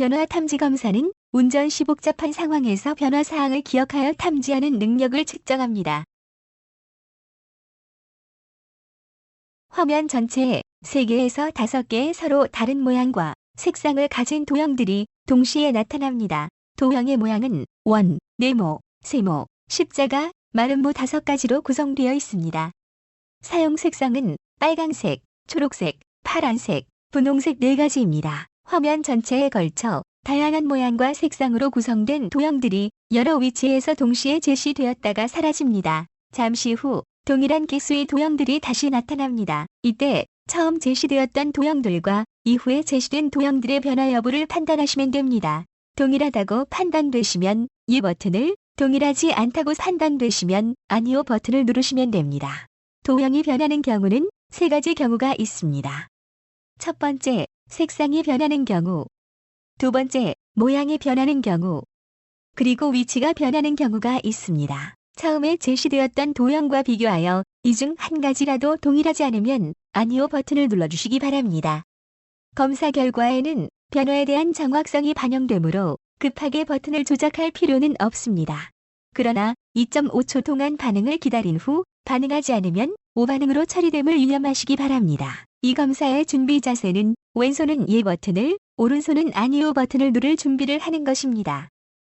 변화 탐지 검사는 운전 시 복잡한 상황에서 변화 사항을 기억하여 탐지하는 능력을 측정합니다. 화면 전체에 3개에서 5개의 서로 다른 모양과 색상을 가진 도형들이 동시에 나타납니다. 도형의 모양은 원, 네모, 세모, 십자가, 마름모 다섯 가지로 구성되어 있습니다. 사용 색상은 빨강색, 초록색, 파란색, 분홍색 네 가지입니다. 화면 전체에 걸쳐 다양한 모양과 색상으로 구성된 도형들이 여러 위치에서 동시에 제시되었다가 사라집니다. 잠시 후 동일한 개수의 도형들이 다시 나타납니다. 이때 처음 제시되었던 도형들과 이후에 제시된 도형들의 변화 여부를 판단하시면 됩니다. 동일하다고 판단되시면 이 버튼을, 동일하지 않다고 판단되시면 아니요 버튼을 누르시면 됩니다. 도형이 변하는 경우는 세 가지 경우가 있습니다. 첫 번째, 색상이 변하는 경우. 두 번째, 모양이 변하는 경우. 그리고 위치가 변하는 경우가 있습니다. 처음에 제시되었던 도형과 비교하여 이 중 한 가지라도 동일하지 않으면 아니요 버튼을 눌러주시기 바랍니다. 검사 결과에는 변화에 대한 정확성이 반영되므로 급하게 버튼을 조작할 필요는 없습니다. 그러나 2.5초 동안 반응을 기다린 후 반응하지 않으면 오반응으로 처리됨을 유념하시기 바랍니다. 이 검사의 준비 자세는 왼손은 예 버튼을, 오른손은 아니요 버튼을 누를 준비를 하는 것입니다.